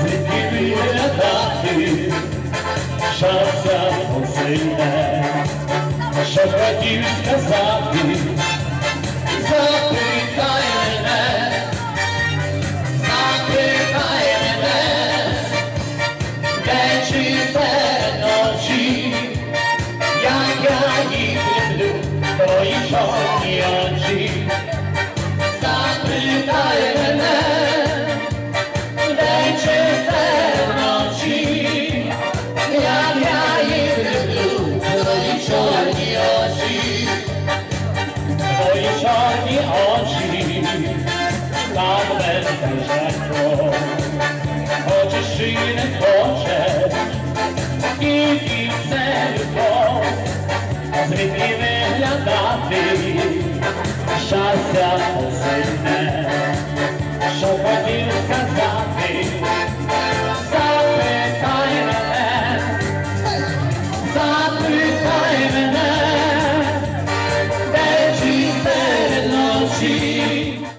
Світлі літати, щастя посильне, що хотів сказати, запитай мене, запитай мене, де чи як я їх люблю, твої чорні очі. Чані очі, там безпечне жертво, хочеш чи не хочеш, тільки все любов, звідки виглядати, щастя посильне, що хотів сказати, запитай мене, запитай мене.